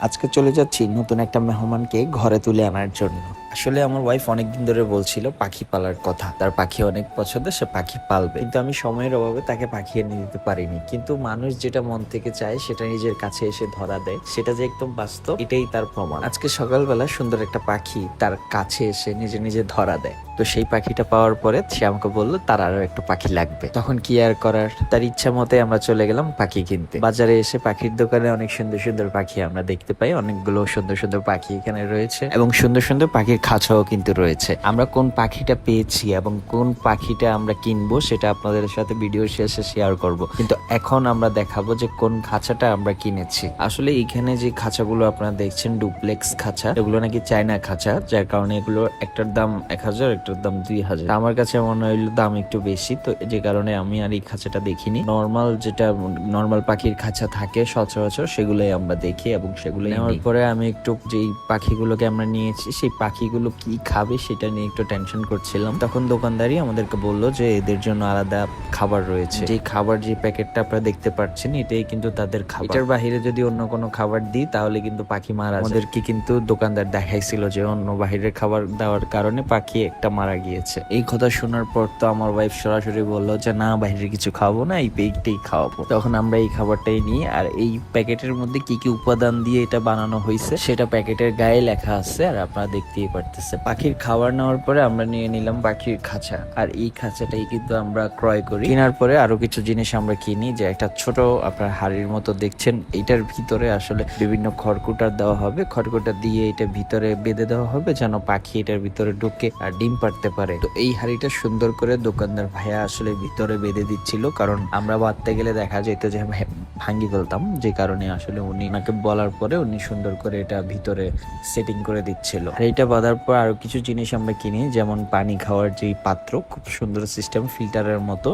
আজকে চলে যাচ্ছি নতুন একটা মেহমানকে ঘরে তুলে আনার জন্য। আসলে আমার ওয়াইফ অনেকদিন ধরে বলছিল, পাখি পালার কথা। তার পাখি অনেক পছন্দ, সে পাখি পালবে। কিন্তু আমি সময়ের অভাবে তাকে পাখি এনে দিতে পারিনি। কিন্তু মানুষ যেটা মন থেকে চায়, সেটা নিজের কাছে এসে ধরা দেয়। সেটা যে একদম বাস্তব, এটাই তার প্রমাণ। আজকে সকালবেলা সুন্দর একটা পাখি তার কাছে এসে নিজে নিজে ধরা দেয়। তো সেই পাখিটা পাওয়ার পরে সে আমাকে বলল, তার আরও একটা পাখি লাগবে। তখন কি আর করার? তার ইচ্ছা মতে আমরা চলে গেলাম পাখি কিনতে। বাজারে এসে পাখির দোকানে অনেক সুন্দর সুন্দর পাখি আমরা দেখতে পাই। অনেকগুলো সুন্দর সুন্দর পাখি এখানে রয়েছে। এবং সুন্দর সুন্দর পাখির খাঁচাও কিন্তু রয়েছে। আমরা কোন পাখিটা পেয়েছি এবং কোন পাখিটা আমরা কিনবো সেটা আপনাদের সাথে ভিডিও শেষে শেয়ার করব। কিন্তু এখন আমরা দেখাবো যে কোন খাঁচাটা আমরা কিনেছি। আসলে এখানে যে খাঁচাগুলো আপনারা দেখছেন ডুপ্লেক্স খাঁচা এগুলো নাকি চায়না খাঁচা যার কারণে এগুলো একটার দাম এক হাজার একটার দাম দুই হাজার। আমার কাছে মনে হইল দাম একটু বেশি তো যে কারণে আমি আর এই খাঁচাটা দেখিনি। নর্মাল যেটা নর্মাল পাখির খাঁচা থাকে সচরাচর সেগুলোই আমরা দেখি এবং সেগুলো নেওয়ার পরে আমি একটু যেই পাখিগুলোকে আমরা নিয়েছি সেই পাখিগুলো কি খাবে সেটা নিয়ে একটু টেনশন করছিলাম। তখন দোকানদারই আমাদেরকে বলল যে এদের জন্য আলাদা খাবার রয়েছে। যে খাবার, যে প্যাকেটটা আপনারা দেখতে পাচ্ছেন, এটাই কিন্তু তাদের খাবার। এটার বাহিরে যদি অন্য কোনো খাবার দিই, তাহলে কিন্তু পাখি মারা। আমাদেরকে কিন্তু দোকানদার দেখাইছিল যে অন্য বাহিরের খাবার দেওয়ার কারণে পাখি একটা মারা গিয়েছে। এই কথা শোনার পর তো আমার ওয়াইফ সরাসরি বলল যে, না বাহিরের কিছু খাব না, এই পেকটাই খাওয়াবো। তখন আমরা এই খাবারটাই নিই, আর এই প্যাকেটের মধ্যে কি কি উপাদান দিয়ে এটা বানানো হয়েছে, সেটা প্যাকেটের গায়ে লেখা আছে, আর আপনারা দেখতেই পারতেছে। পাখির খাবার নেওয়ার পরে আমরা নিয়ে নিলাম পাখির খাঁচা। আর এই খাঁচাটাই কিন্তু আমরা ক্রয় করি। কেনার পরে আরও কিছু জিনিস আমরা কিনি, যে একটা ছোট আপনার হাড়ির মতো, দেখছেন? এইটার ভিতরে আসলে বিভিন্ন খড়কুটার দেওয়া হবে। খড়কুটা দিয়ে এটা ভিতরে বেঁধে দেওয়া হবে, যেন পাখি এটার ভিতরে ঢুকে আর ডিম পারতে পারে। তো এই হাড়িটা সুন্দর করে দোকানদার ভাইয়া আসলে ভিতরে বেঁধে দিচ্ছিল। কারণ আমরা বাঁধতে গেলে দেখা যেত যে ভাঙ্গি ফেলতাম। যে কারণে আসলে উনি, ওনাকে বলার পরে উনি সুন্দর করে এটা ভিতরে সেটিং করে দিচ্ছিল। আর এটা বাঁধার পর আরও কিছু জিনিস আমরা কিনি যেমন পানি খাওয়ার যে পাত্র খুব সুন্দর সিস্টেম ফিল্টারের মতো।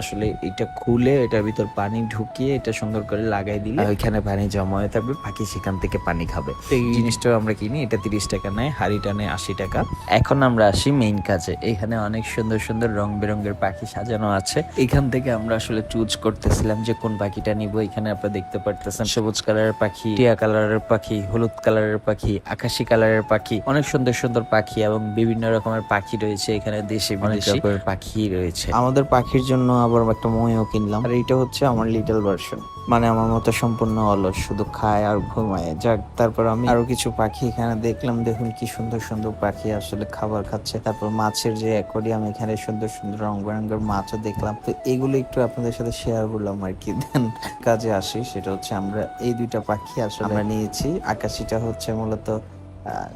আসলে এটা খুলে এটার ভিতর পানি ঢুকিয়ে এটা সুন্দর করে লাগাই দিলে ওইখানে পানি জমা হয়ে থাকবে পাখি সেখান থেকে পানি খাবে। তো এই জিনিসটাও আমরা কিনি এটা তিরিশ টাকা নেয় হাড়িটা নেয় আশি টাকা। এখন আমরা আসি মেইন কাজে এখানে অনেক সুন্দর সুন্দর রং বেরঙের পাখি সাজানো আছে। এখান থেকে আমরা আসলে চুজ করতেছিলাম যে কোন পাখিটা নিব এখানে আপনারা দেখতে পারতেছেন সবুজ কালারের পাখি টিয়া কালারের পাখি হলুদ কালারের পাখি আকাশি কালারের পাখি অনেক সুন্দর সুন্দর সুন্দর পাখি এবং বিভিন্ন রকমের পাখি রয়েছে এখানে দেশি বিদেশি পাখি রয়েছে। আমাদের পাখির জন্য আবার একটা ময়ও কিনলাম। আর এইটা হচ্ছে আমার লিটল ভার্সন মানে আমার মতো সম্পূর্ণ অলস শুধু খায় আর ঘুমায়। যাক তারপর আমি আরও কিছু পাখি এখানে দেখলাম। দেখুন কি সুন্দর সুন্দর পাখি আসলে খাবার খাচ্ছে। তারপর মাছের যে অ্যাকোরিয়াম এখানে সুন্দর সুন্দর রং বেরঙের মাছও দেখলাম। তো এগুলো একটু আপনাদের সাথে শেয়ার করলাম আর কি। দেন কাজে আসি সেটা হচ্ছে আমরা এই দুইটা পাখি আসলে আমরা নিয়েছি। আকাশিটা হচ্ছে মূলত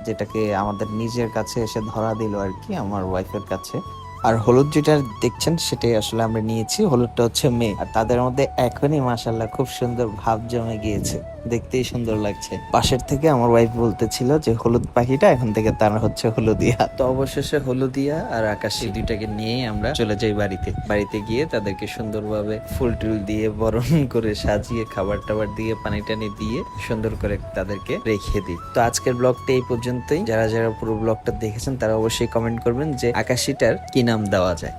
যেটাকে আমাদের নিজের কাছে এসে ধরা দিল আর কি আমার ওয়াইফের কাছে। আর হলুদ যেটা দেখছেন, সেটাই আসলে আমরা নিয়েছি। হলুদটা হচ্ছে মেয়ে। আর তাদের মধ্যে এখনই মাসাল্লাহ খুব সুন্দর ভাব জমে গিয়েছে। দেখতেই সুন্দর লাগছে। পাশের থেকে আমার ওয়াইফ বলতেছিল যে, হলুদ পাখিটা এখন থেকে তার হচ্ছে হলুদিয়া। তো অবশেষে হলুদিয়া আর আকাশি দুইটাকে নিয়েই আমরা চলে যাই বাড়িতে। বাড়িতে গিয়ে তাদেরকে সুন্দরভাবে ফুল টুল দিয়ে, বরণ করে সাজিয়ে, খাবার টাবার দিয়ে, পানি টানি দিয়ে সুন্দর করে তাদেরকে রেখে দিই। তো আজকের ব্লগটা এই পর্যন্তই। যারা যারা পুরো ব্লগটা দেখেছেন, তারা অবশ্যই কমেন্ট করবেন যে, আকাশিটার কি নাম দেওয়া যায়।